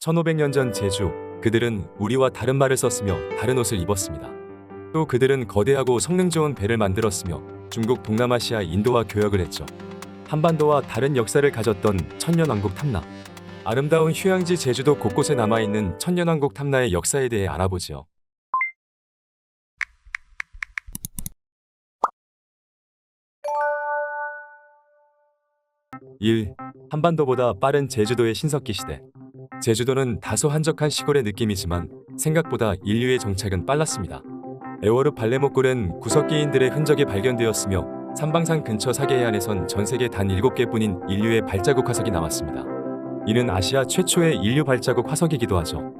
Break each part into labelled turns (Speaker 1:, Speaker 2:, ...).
Speaker 1: 1500년 전 제주, 그들은 우리와 다른 말을 썼으며 다른 옷을 입었습니다. 또 그들은 거대하고 성능 좋은 배를 만들었으며 중국 동남아시아 인도와 교역을 했죠. 한반도와 다른 역사를 가졌던 천년왕국 탐나. 아름다운 휴양지 제주도 곳곳에 남아있는 천년왕국 탐나의 역사에 대해 알아보지요. 1. 한반도보다 빠른 제주도의 신석기 시대. 제주도는 다소 한적한 시골의 느낌이지만 생각보다 인류의 정착은 빨랐습니다. 에워르 발레목굴엔 구석기인들의 흔적이 발견되었으며 삼방산 근처 사계 해안에선 전 세계 단 7개뿐인 인류의 발자국 화석이 남았습니다. 이는 아시아 최초의 인류 발자국 화석이기도 하죠.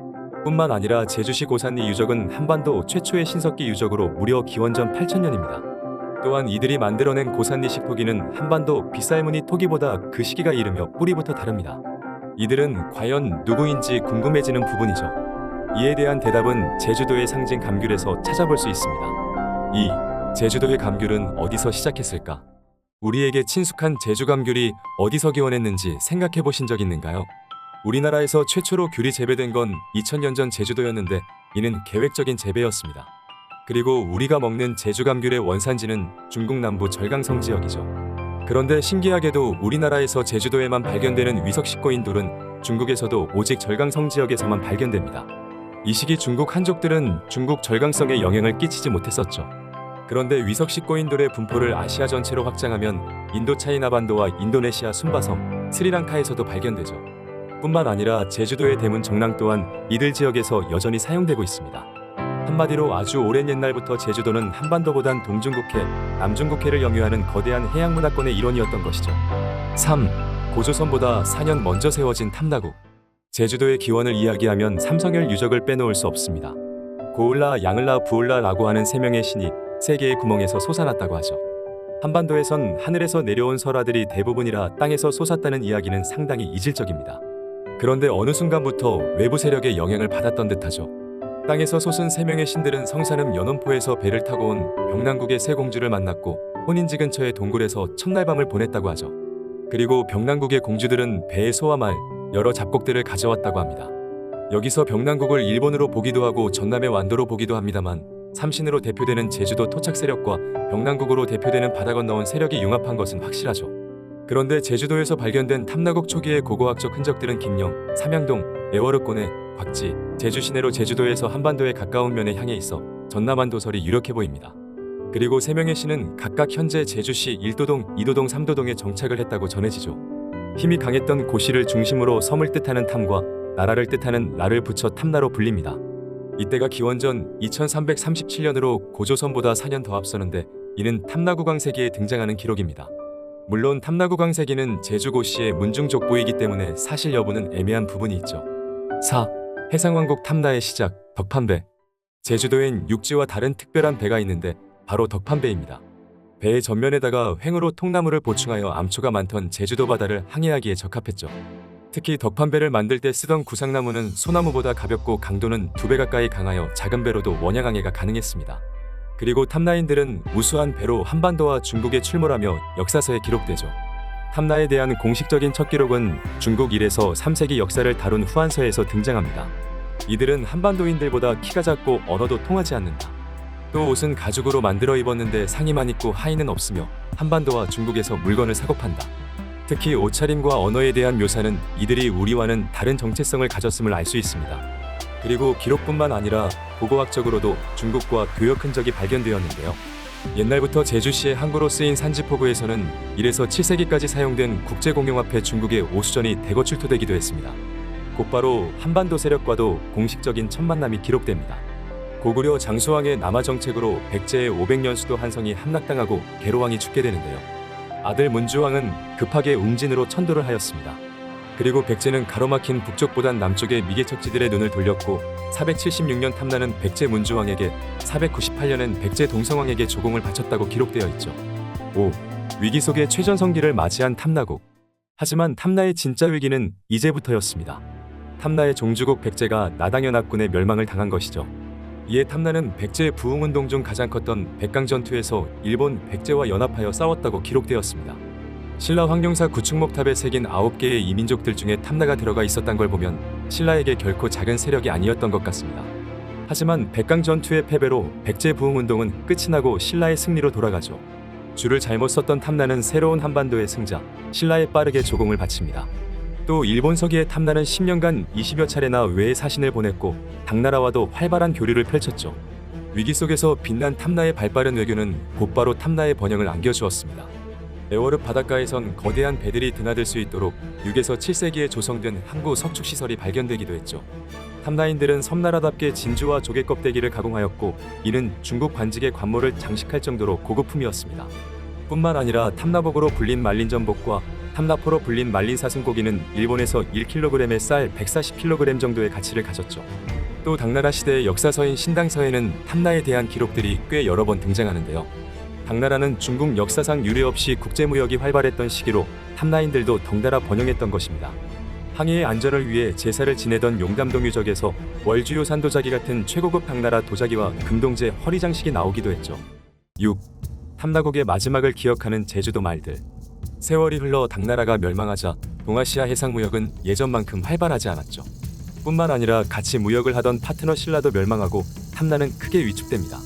Speaker 1: 뿐만 아니라 제주시 고산리 유적은 한반도 최초의 신석기 유적으로 무려 기원전 8천년입니다. 또한 이들이 만들어낸 고산리 식 토기는 한반도 빗살무늬 토기보다 그 시기가 이르며 뿌리부터 다릅니다. 이들은 과연 누구인지 궁금해지는 부분이죠. 이에 대한 대답은 제주도의 상징 감귤에서 찾아볼 수 있습니다. 2. 제주도의 감귤은 어디서 시작했을까? 우리에게 친숙한 제주 감귤이 어디서 기원했는지 생각해 보신 적 있는가요? 우리나라에서 최초로 귤이 재배된 건 2000년 전 제주도였는데 이는 계획적인 재배였습니다. 그리고 우리가 먹는 제주 감귤의 원산지는 중국 남부 절강성 지역이죠. 그런데 신기하게도 우리나라에서 제주도에만 발견되는 위석 식고인돌은 중국에서도 오직 절강성 지역에서만 발견됩니다. 이 시기 중국 한족들은 중국 절강성에 영향을 끼치지 못했었죠. 그런데 위석 식고인돌의 분포를 아시아 전체로 확장하면 인도 차이나 반도와 인도네시아 순바섬, 스리랑카에서도 발견되죠. 뿐만 아니라 제주도의 대문 정랑 또한 이들 지역에서 여전히 사용되고 있습니다. 한마디로 아주 오랜 옛날부터 제주도는 한반도보단 동중국해, 남중국해를 영유하는 거대한 해양 문화권의 일원이었던 것이죠. 3. 고조선보다 4년 먼저 세워진 탐나국. 제주도의 기원을 이야기하면 삼성열 유적을 빼놓을 수 없습니다. 고을라, 양을라, 부을라라고 하는 세 명의 신이 세 개의 구멍에서 솟아났다고 하죠. 한반도에선 하늘에서 내려온 설화들이 대부분이라 땅에서 솟았다는 이야기는 상당히 이질적입니다. 그런데 어느 순간부터 외부 세력의 영향을 받았던 듯하죠. 땅에서 솟은 세 명의 신들은 성산음 연원포에서 배를 타고 온 병남국의 세 공주를 만났고 혼인지 근처의 동굴에서 첫날 밤을 보냈다고 하죠. 그리고 병남국의 공주들은 배에 소와 말, 여러 잡곡들을 가져왔다고 합니다. 여기서 병남국을 일본으로 보기도 하고 전남의 완도로 보기도 합니다만 삼신으로 대표되는 제주도 토착 세력과 병남국으로 대표되는 바다 건너온 세력이 융합한 것은 확실하죠. 그런데 제주도에서 발견된 탐나국 초기의 고고학적 흔적들은 김영, 삼양동, 애월읍권의 곽지, 제주 시내로 제주도에서 한반도에 가까운 면에 향해 있어 전남한 도설이 유력해 보입니다. 그리고 세 명의 신은 각각 현재 제주시 1도동, 2도동, 3도동에 정착을 했다고 전해지죠. 힘이 강했던 고시를 중심으로 섬을 뜻하는 탐과 나라를 뜻하는 라를 붙여 탐나로 불립니다. 이때가 기원전 2337년으로 고조선보다 4년 더 앞서는데 이는 탐나구광세기에 등장하는 기록입니다. 물론 탐나구광세기는 제주고시의 문중족보이기 때문에 사실 여부는 애매한 부분이 있죠. 4. 해상왕국 탐나의 시작, 덕판배. 제주도엔 육지와 다른 특별한 배가 있는데 바로 덕판배입니다. 배의 전면에다가 횡으로 통나무를 보충하여 암초가 많던 제주도 바다를 항해하기에 적합했죠. 특히 덕판배를 만들 때 쓰던 구상나무는 소나무보다 가볍고 강도는 두 배 가까이 강하여 작은 배로도 원양항해가 가능했습니다. 그리고 탐나인들은 우수한 배로 한반도와 중국에 출몰하며 역사서에 기록되죠. 탐나에 대한 공식적인 첫 기록은 중국 1에서 3세기 역사를 다룬 후한서에서 등장합니다. 이들은 한반도인들보다 키가 작고 언어도 통하지 않는다. 또 옷은 가죽으로 만들어 입었는데 상의만 입고 하의는 없으며 한반도와 중국에서 물건을 사고 판다. 특히 옷차림과 언어에 대한 묘사는 이들이 우리와는 다른 정체성을 가졌음을 알 수 있습니다. 그리고 기록뿐만 아니라 고고학적으로도 중국과 교역 흔적이 발견되었는데요. 옛날부터 제주시의 항구로 쓰인 산지포구에서는 1에서 7세기까지 사용된 국제공용화폐 중국의 오수전이 대거 출토되기도 했습니다. 곧바로 한반도 세력과도 공식적인 첫 만남이 기록됩니다. 고구려 장수왕의 남하 정책으로 백제의 500년 수도 한성이 함락당하고 계로왕이 죽게 되는데요. 아들 문주왕은 급하게 웅진으로 천도를 하였습니다. 그리고 백제는 가로막힌 북쪽보단 남쪽의 미개척지들의 눈을 돌렸고 476년 탐나는 백제 문주왕에게 498년엔 백제 동성왕에게 조공을 바쳤다고 기록되어 있죠. 5. 위기 속에 최전성기를 맞이한 탐나국. 하지만 탐나의 진짜 위기는 이제부터였습니다. 탐나의 종주국 백제가 나당연 악군의 멸망을 당한 것이죠. 이에 탐나는 백제의 부흥운동 중 가장 컸던 백강전투에서 일본 백제와 연합하여 싸웠다고 기록되었습니다. 신라 황룡사 구축목탑에 새긴 9개의 이민족들 중에 탐나가 들어가 있었단 걸 보면 신라에게 결코 작은 세력이 아니었던 것 같습니다. 하지만 백강 전투의 패배로 백제 부흥 운동은 끝이 나고 신라의 승리로 돌아가죠. 줄을 잘못 썼던 탐나는 새로운 한반도의 승자 신라에 빠르게 조공을 바칩니다. 또 일본 서기의 탐나는 10년간 20여 차례나 외의 사신을 보냈고 당나라와도 활발한 교류를 펼쳤죠. 위기 속에서 빛난 탐나의 발빠른 외교는 곧바로 탐나의 번영을 안겨주었습니다. 에워르 바닷가에선 거대한 배들이 드나들 수 있도록 6에서 7세기에 조성된 항구 석축 시설이 발견되기도 했죠. 탐나인들은 섬나라답게 진주와 조개 껍데기를 가공하였고 이는 중국 관직의 관모를 장식할 정도로 고급품이었습니다. 뿐만 아니라 탐나복으로 불린 말린 전복과 탐나포로 불린 말린 사슴고기는 일본에서 1kg의 쌀 140kg 정도의 가치를 가졌죠. 또 당나라 시대의 역사서인 신당서에는 탐나에 대한 기록들이 꽤 여러 번 등장하는데요. 당나라는 중국 역사상 유례 없이 국제무역이 활발했던 시기로 탐나인들도 덩달아 번영했던 것입니다. 항해의 안전을 위해 제사를 지내던 용담동 유적에서 월주요 산도자기 같은 최고급 당나라 도자기와 금동제 허리장식이 나오기도 했죠. 6. 탐나국의 마지막을 기억하는 제주도 말들. 세월이 흘러 당나라가 멸망하자 동아시아 해상 무역은 예전만큼 활발하지 않았죠. 뿐만 아니라 같이 무역을 하던 파트너 신라도 멸망하고 탐나는 크게 위축됩니다.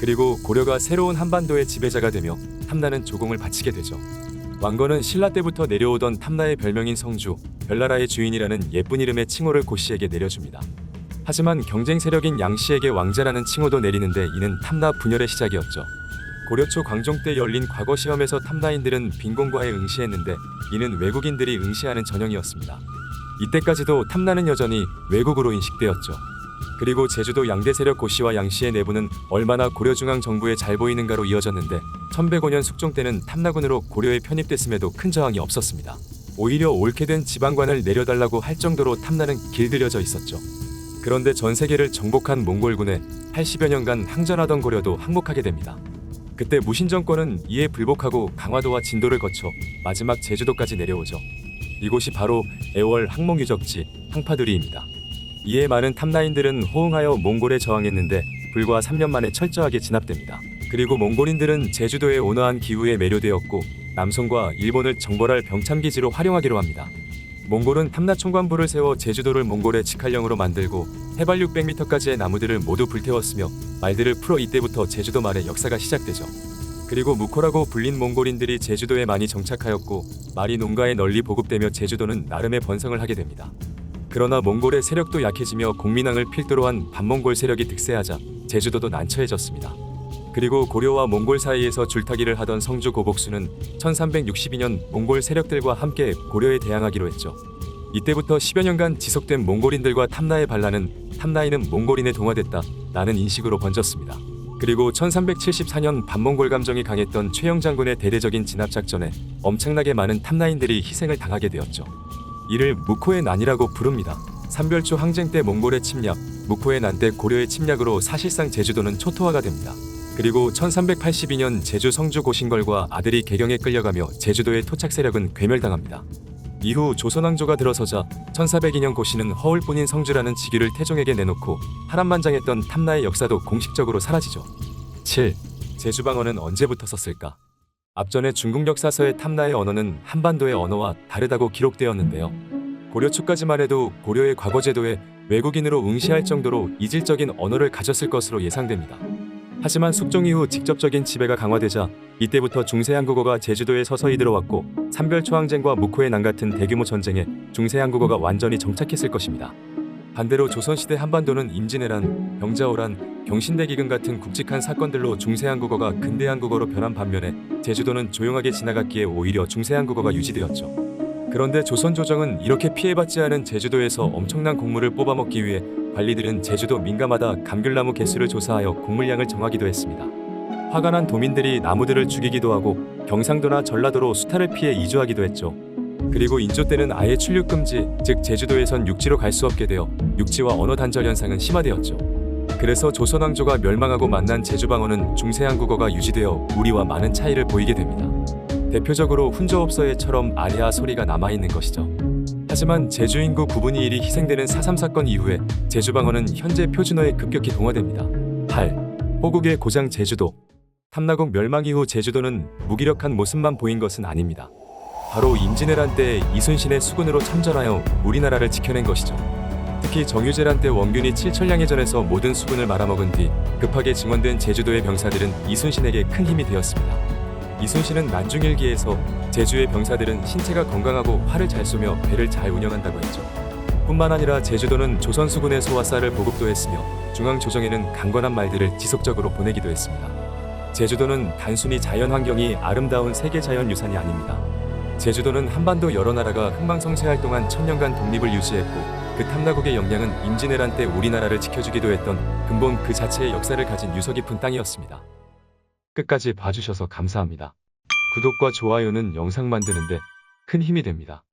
Speaker 1: 그리고 고려가 새로운 한반도의 지배자가 되며 탐나는 조공을 바치게 되죠. 왕건은 신라 때부터 내려오던 탐나의 별명인 성주, 별나라의 주인이라는 예쁜 이름의 칭호를 고씨에게 내려줍니다. 하지만 경쟁 세력인 양씨에게 왕자라는 칭호도 내리는데 이는 탐나 분열의 시작이었죠. 고려 초 광종 때 열린 과거 시험에서 탐나인들은 빈곤과에 응시했는데 이는 외국인들이 응시하는 전형이었습니다. 이때까지도 탐나는 여전히 외국으로 인식되었죠. 그리고 제주도 양대 세력 고씨와 양씨의 내부는 얼마나 고려 중앙 정부에 잘 보이는가로 이어졌는데 1105년 숙종 때는 탐나군으로 고려에 편입됐음에도 큰 저항이 없었습니다. 오히려 옳게 된 지방관을 내려달라고 할 정도로 탐나는 길들여져 있었죠. 그런데 전 세계를 정복한 몽골군에 80여 년간 항전하던 고려도 항복하게 됩니다. 그때 무신 정권은 이에 불복하고 강화도와 진도를 거쳐 마지막 제주도까지 내려오죠. 이곳이 바로 애월 항목 유적지 항파두리입니다. 이에 많은 탐나인들은 호응하여 몽골에 저항했는데 불과 3년 만에 철저하게 진압됩니다. 그리고 몽골인들은 제주도의 온화한 기후에 매료되었고 남송과 일본을 정벌할 병참기지로 활용하기로 합니다. 몽골은 탐나총관부를 세워 제주도를 몽골의 직할령으로 만들고 해발 600m까지의 나무들을 모두 불태웠으며 말들을 풀어 이때부터 제주도 말의 역사가 시작되죠. 그리고 무코라고 불린 몽골인들이 제주도에 많이 정착하였고 말이 농가에 널리 보급되며 제주도는 나름의 번성을 하게 됩니다. 그러나 몽골의 세력도 약해지며 공민왕을 필두로 한 반몽골 세력이 득세하자 제주도도 난처해졌습니다. 그리고 고려와 몽골 사이에서 줄타기를 하던 성주 고복수는 1362년 몽골 세력들과 함께 고려에 대항하기로 했죠. 이때부터 10여 년간 지속된 몽골인들과 탐나의 반란은 탐나이는 몽골인에 동화됐다 라는 인식으로 번졌습니다. 그리고 1374년 반몽골 감정이 강했던 최영 장군의 대대적인 진압 작전에 엄청나게 많은 탐나인들이 희생을 당하게 되었죠. 이를 무코의 난이라고 부릅니다. 삼별초 항쟁 때 몽골의 침략, 무코의 난 때 고려의 침략으로 사실상 제주도는 초토화가 됩니다. 그리고 1382년 제주 성주 고신걸과 아들이 개경에 끌려가며 제주도의 토착 세력은 괴멸당합니다. 이후 조선왕조가 들어서자 1402년 고신은 허울뿐인 성주라는 직위를 태종에게 내놓고 파란만장했던 탐나의 역사도 공식적으로 사라지죠. 7. 제주방언은 언제부터 썼을까? 앞전에 중국 역사서의 탐나의 언어는 한반도의 언어와 다르다고 기록되었는데요. 고려 초까지만 해도 고려의 과거 제도에 외국인으로 응시할 정도로 이질적인 언어를 가졌을 것으로 예상됩니다. 하지만 숙종 이후 직접적인 지배가 강화되자 이때부터 중세 한국어가 제주도에 서서히 들어왔고 삼별초항쟁과 무코의 난 같은 대규모 전쟁에 중세 한국어가 완전히 정착했을 것입니다. 반대로 조선시대 한반도는 임진왜란, 병자호란, 경신대기근 같은 굵직한 사건들로 중세 한국어가 근대 한국어로 변한 반면에 제주도는 조용하게 지나갔기에 오히려 중세 한국어가 유지되었죠. 그런데 조선 조정은 이렇게 피해받지 않은 제주도에서 엄청난 곡물을 뽑아먹기 위해 관리들은 제주도 민가마다 감귤나무 개수를 조사하여 곡물량을 정하기도 했습니다. 화가 난 도민들이 나무들을 죽이기도 하고 경상도나 전라도로 수탈을 피해 이주하기도 했죠. 그리고 인조 때는 아예 출륙 금지, 즉 제주도에선 육지로 갈 수 없게 되어 육지와 언어 단절 현상은 심화되었죠. 그래서 조선 왕조가 멸망하고 만난 제주방언은 중세한 국어가 유지되어 우리와 많은 차이를 보이게 됩니다. 대표적으로 훈저업서에처럼 아리아 소리가 남아있는 것이죠. 하지만 제주 인구 9분의 1이 희생되는 4.3 사건 이후에 제주방언은 현재 표준어에 급격히 동화됩니다. 8. 호국의 고장 제주도 탐나국 멸망 이후 제주도는 무기력한 모습만 보인 것은 아닙니다. 바로 임진왜란 때 이순신의 수군으로 참전하여 우리나라를 지켜낸 것이죠. 특히 정유재란 때 원균이 칠천량해전에서 모든 수군을 말아먹은 뒤 급하게 증원된 제주도의 병사들은 이순신에게 큰 힘이 되었습니다. 이순신은 난중일기에서 제주의 병사들은 신체가 건강하고 활을 잘 쏘며 배를 잘 운영한다고 했죠. 뿐만 아니라 제주도는 조선 수군의 소와 쌀을 보급도 했으며 중앙 조정에는 강건한 말들을 지속적으로 보내기도 했습니다. 제주도는 단순히 자연 환경이 아름다운 세계 자연 유산이 아닙니다. 제주도는 한반도 여러 나라가 흥망성쇠할 동안 천년간 독립을 유지했고 그 탐나국의 역량은 임진왜란 때 우리나라를 지켜주기도 했던 근본 그 자체의 역사를 가진 유서 깊은 땅이었습니다. 끝까지 봐주셔서 감사합니다. 구독과 좋아요는 영상 만드는데 큰 힘이 됩니다.